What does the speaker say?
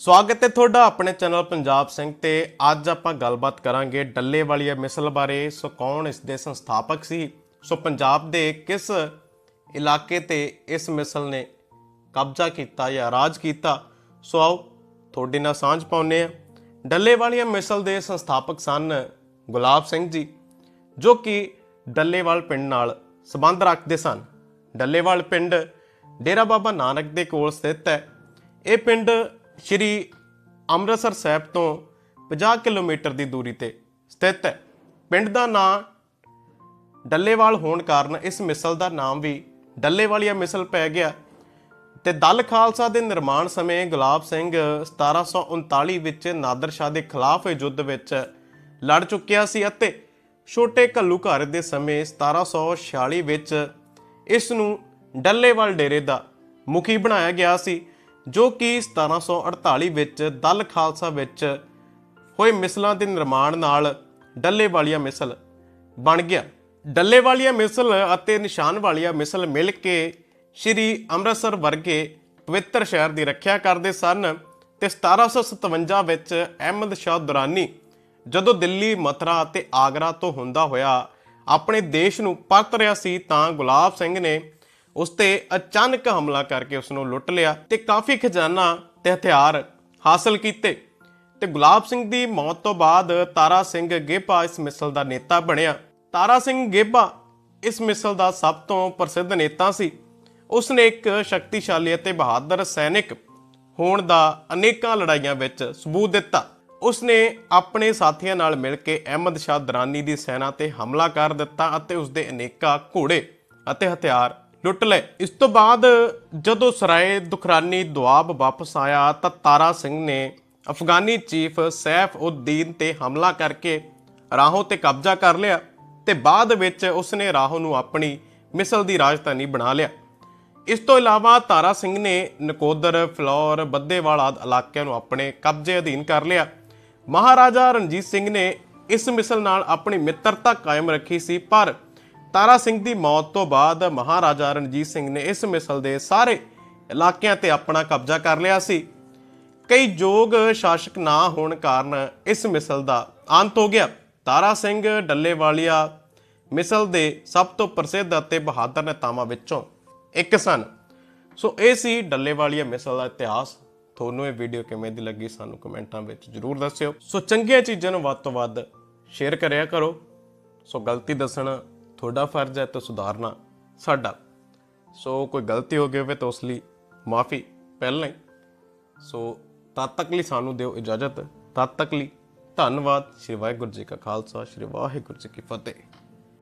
ਸਵਾਗਤ ਹੈ ਤੁਹਾਡਾ ਆਪਣੇ ਚੈਨਲ ਪੰਜਾਬ ਸਿੰਘ ਤੇ। ਅੱਜ ਆਪਾਂ ਗੱਲਬਾਤ ਕਰਾਂਗੇ ਡੱਲੇ ਵਾਲੀਆ ਮਿਸਲ ਬਾਰੇ। ਸੋ ਕੌਣ ਇਸ ਦੇ ਸੰਸਥਾਪਕ ਸੀ? ਸੋ ਪੰਜਾਬ ਦੇ ਕਿਸ ਇਲਾਕੇ ਤੇ ਇਸ ਮਿਸਲ ਨੇ ਕਬਜ਼ਾ ਕੀਤਾ ਜਾਂ ਰਾਜ ਕੀਤਾ? ਸੋ ਆਓ ਤੁਹਾਡੇ ਨਾਲ ਸਾਂਝ ਪਾਉਂਦੇ ਆ ਡੱਲੇ ਵਾਲੀਆ ਮਿਸਲ ਦੇ ਸੰਸਥਾਪਕ ਸਨ ਗੁਲਾਬ ਸਿੰਘ ਜੀ, ਜੋ ਕਿ ਡੱਲੇਵਾਲ ਪਿੰਡ ਨਾਲ ਸੰਬੰਧ ਰੱਖਦੇ ਸਨ। ਡੱਲੇਵਾਲ ਪਿੰਡ ਡੇਰਾ ਬਾਬਾ ਨਾਨਕ ਦੇ ਕੋਲ ਸਥਿਤ ਹੈ। ਇਹ ਪਿੰਡ ਸ਼੍ਰੀ ਅੰਮ੍ਰਿਤਸਰ ਸਾਹਿਬ ਤੋਂ 50 ਕਿਲੋਮੀਟਰ ਦੀ ਦੂਰੀ ਤੇ ਸਥਿਤ ਹੈ। ਪਿੰਡ ਦਾ ਨਾਂ ਡੱਲੇਵਾਲ ਹੋਣ ਕਾਰਨ ਇਸ ਮਿਸਲ ਦਾ ਨਾਮ ਵੀ ਡੱਲੇਵਾਲੀਆ ਮਿਸਲ ਪੈ ਗਿਆ ਤੇ ਦਲ ਖਾਲਸਾ ਦੇ ਨਿਰਮਾਣ ਸਮੇਂ ਗੁਲਾਬ ਸਿੰਘ 1739 ਵਿੱਚ ਨਾਦਰ ਸ਼ਾਹ ਦੇ ਖਿਲਾਫ ਯੁੱਧ ਵਿੱਚ ਲੜ ਚੁੱਕਿਆ ਸੀ ਅਤੇ ਛੋਟੇ ਘੱਲੂ ਘਰ ਦੇ ਸਮੇਂ 1746 ਵਿੱਚ ਇਸ ਨੂੰ ਡੱਲੇਵਾਲ ਡੇਰੇ ਦਾ ਮੁਖੀ ਬਣਾਇਆ ਗਿਆ ਸੀ। ਜੋ ਕਿ 1748 ਵਿੱਚ ਦਲ ਖਾਲਸਾ ਵਿੱਚ ਹੋਏ ਮਿਸਲਾਂ ਦੇ ਨਿਰਮਾਣ ਨਾਲ ਡੱਲੇ ਵਾਲੀਆ ਮਿਸਲ ਬਣ ਗਿਆ। ਡੱਲੇ ਵਾਲੀਆ ਮਿਸਲ ਅਤੇ ਨਿਸ਼ਾਨ ਵਾਲੀਆ ਮਿਸਲ ਮਿਲ ਕੇ ਸ਼੍ਰੀ ਅੰਮ੍ਰਿਤਸਰ ਵਰਗੇ ਪਵਿੱਤਰ ਸ਼ਹਿਰ ਦੀ ਰੱਖਿਆ ਕਰਦੇ ਸਨ ਤੇ 1757 ਵਿੱਚ ਅਹਿਮਦ ਸ਼ਾਹ ਦੁਰਾਨੀ ਜਦੋਂ ਦਿੱਲੀ, ਮਥਰਾ ਅਤੇ ਆਗਰਾ ਤੋਂ ਹੁੰਦਾ ਹੋਇਆ ਆਪਣੇ ਦੇਸ਼ ਨੂੰ ਪਰਤ ਰਿਹਾ ਸੀ ਤਾਂ ਗੁਲਾਬ ਸਿੰਘ ਨੇ ਉਸ ਤੇ ਅਚਾਨਕ ਹਮਲਾ ਕਰਕੇ ਉਸ ਨੂੰ ਲੁੱਟ ਲਿਆ ਤੇ ਕਾਫੀ ਖਜ਼ਾਨਾ ਤੇ ਹਥਿਆਰ ਹਾਸਲ ਕੀਤੇ। ਤੇ ਗੁਲਾਬ ਸਿੰਘ ਦੀ ਮੌਤ ਤੋਂ ਬਾਅਦ ਤਾਰਾ ਸਿੰਘ ਗੇਪਾ ਇਸ ਮਿਸਲ ਦਾ ਨੇਤਾ ਬਣਿਆ। ਤਾਰਾ ਸਿੰਘ ਗੇਪਾ ਇਸ ਮਿਸਲ ਦਾ ਸਭ ਤੋਂ ਪ੍ਰਸਿੱਧ ਨੇਤਾ ਸੀ। ਉਸ ਨੇ ਇੱਕ ਸ਼ਕਤੀਸ਼ਾਲੀ ਅਤੇ ਬਹਾਦਰ ਸੈਨਿਕ ਹੋਣ ਦਾ ਅਨੇਕਾਂ ਲੜਾਈਆਂ ਵਿੱਚ ਸਬੂਤ ਦਿੱਤਾ। ਉਸ ਨੇ ਆਪਣੇ ਸਾਥੀਆਂ ਨਾਲ ਮਿਲ ਕੇ ਅਹਿਮਦ ਸ਼ਾਹ ਦਰਾਨੀ ਦੀ ਸੈਨਾ ਤੇ ਹਮਲਾ ਕਰ ਦਿੱਤਾ ਅਤੇ ਉਸ ਦੇ ਅਨੇਕਾਂ ਘੋੜੇ ਅਤੇ ਹਥਿਆਰ ਲੁੱਟ ਲਏ। ਇਸ ਤੋਂ ਬਾਅਦ ਜਦੋਂ ਸਰਾਏ ਦੁਖਰਾਨੀ ਦੁਆਬ ਵਾਪਸ ਆਇਆ ਤਾਂ ਤਾਰਾ ਸਿੰਘ ਨੇ ਅਫਗਾਨੀ ਚੀਫ ਸੈਫ ਉਦ-ਦੀਨ ਤੇ ਹਮਲਾ ਕਰਕੇ ਰਾਹੋਂ ਤੇ ਕਬਜ਼ਾ ਕਰ ਲਿਆ ਤੇ ਬਾਅਦ ਵਿੱਚ ਉਸ ਨੇ ਰਾਹੋਂ ਨੂੰ ਆਪਣੀ ਮਿਸਲ ਦੀ ਰਾਜਧਾਨੀ ਬਣਾ ਲਿਆ। ਇਸ ਤੋਂ ਇਲਾਵਾ ਤਾਰਾ ਸਿੰਘ ਨੇ ਨਕੋਦਰ, ਫਲੌਰ, ਬੱਦੇਵਾਲ ਆਦਿ ਇਲਾਕਿਆਂ ਨੂੰ ਆਪਣੇ ਕਬਜ਼ੇ ਅਧੀਨ ਕਰ ਲਿਆ। ਮਹਾਰਾਜਾ ਰਣਜੀਤ ਸਿੰਘ ਨੇ ਇਸ ਮਿਸਲ ਨਾਲ ਆਪਣੀ ਮਿੱਤਰਤਾ ਕਾਇਮ ਰੱਖੀ ਸੀ, ਪਰ ਤਾਰਾ ਸਿੰਘ ਦੀ ਮੌਤ ਤੋਂ ਬਾਅਦ ਮਹਾਰਾਜਾ ਰਣਜੀਤ ਸਿੰਘ ਨੇ ਇਸ ਮਿਸਲ ਦੇ ਸਾਰੇ ਇਲਾਕਿਆਂ ਤੇ ਆਪਣਾ ਕਬਜ਼ਾ ਕਰ ਲਿਆ ਸੀ। ਕਈ ਯੋਗ ਸ਼ਾਸਕ ਨਾ ਹੋਣ ਕਾਰਨ ਇਸ ਮਿਸਲ ਦਾ ਅੰਤ ਹੋ ਗਿਆ। ਤਾਰਾ ਸਿੰਘ ਡੱਲੇਵਾਲੀਆ ਮਿਸਲ ਦੇ ਸਭ ਤੋਂ ਪ੍ਰਸਿੱਧ ਅਤੇ ਬਹਾਦਰ ਨੇਤਾਵਾਂ ਵਿੱਚੋਂ ਇੱਕ ਸਨ। ਸੋ ਇਹ ਸੀ ਡੱਲੇਵਾਲੀਆ ਮਿਸਲ ਦਾ ਇਤਿਹਾਸ। ਤੁਹਾਨੂੰ ਇਹ ਵੀਡੀਓ ਕਿਵੇਂ ਦੀ ਲੱਗੀ ਸਾਨੂੰ ਕਮੈਂਟਾਂ ਵਿੱਚ ਜਰੂਰ ਦੱਸਿਓ। ਸੋ ਚੰਗੀਆਂ ਚੀਜ਼ਾਂ ਨੂੰ ਵੱਧ ਤੋਂ ਵੱਧ ਸ਼ੇਅਰ ਕਰਿਆ ਕਰੋ। ਸੋ ਗਲਤੀ ਦੱਸਣਾ ਤੁਹਾਡਾ ਫਰਜ਼ ਹੈ ਤੇ ਸੁਧਾਰਨਾ ਸਾਡਾ। ਸੋ ਕੋਈ ਗਲਤੀ ਹੋ ਗਈ ਹੋਵੇ ਤਾਂ ਉਸ ਲਈ ਮਾਫੀ ਪਹਿਲਾਂ ਹੀ। ਸੋ ਤਦ ਤੱਕ ਲਈ ਸਾਨੂੰ ਦਿਓ ਇਜਾਜ਼ਤ। ਤਦ ਤੱਕ ਲਈ ਧੰਨਵਾਦ। ਸ਼੍ਰੀ ਵਾਹਿਗੁਰੂ ਜੀ ਕਾ ਖਾਲਸਾ, ਸ਼੍ਰੀ ਵਾਹਿਗੁਰੂ ਜੀ ਕੀ ਫਤਿਹ।